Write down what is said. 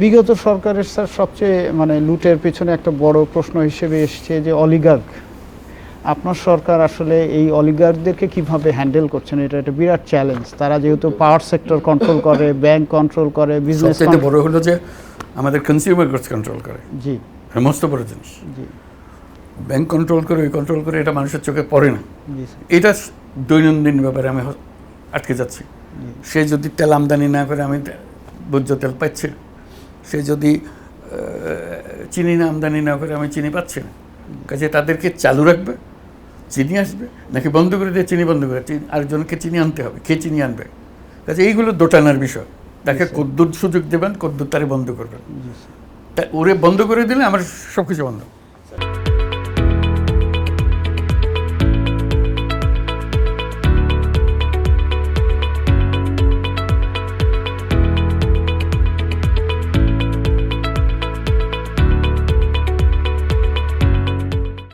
বিগত সরকারের স্যার সবচেয়ে মানে লুটের পেছনে একটা বড় প্রশ্ন হিসেবে এসছে যে অলিগার্ক আপনার সরকার আসলে এই অলিগার্কদেরকে কীভাবে হ্যান্ডেল করছেন? এটা একটা বিরাট চ্যালেঞ্জ। তারা যেহেতু পাওয়ার সেক্টর কন্ট্রোল করে ব্যাংক কন্ট্রোল করে বিজনেস বড় হলো যে আমাদের কনজিউমার গুডস কন্ট্রোল করে। জি। সমস্ত বড় জিনিস। জি। ব্যাংক কন্ট্রোল করে ওই কন্ট্রোল করে এটা মানুষের চোখে পড়ে না। এটা দৈনন্দিন ব্যাপারে আমি আটকে যাচ্ছি। সে যদি তেল আমদানি না করে আমি ভোজ্য তেল পাচ্ছি সে যদি চিনি না আমদানি না করে আমি চিনি পাচ্ছি না। কাজে তাদেরকে চালু রাখবে চিনি আসবে নাকি বন্ধ করে দিয়ে চিনি বন্ধ করে চিনি আরেকজনকে চিনি আনতে হবে কে চিনি আনবে? কাজে এইগুলো দোটানার বিষয়। তাকে কদ্দুর সুযোগ দেবেন কদ্দুর তারে বন্ধ করবেন। তা ওরে বন্ধ করে দিলে আমার সব কিছু বন্ধ।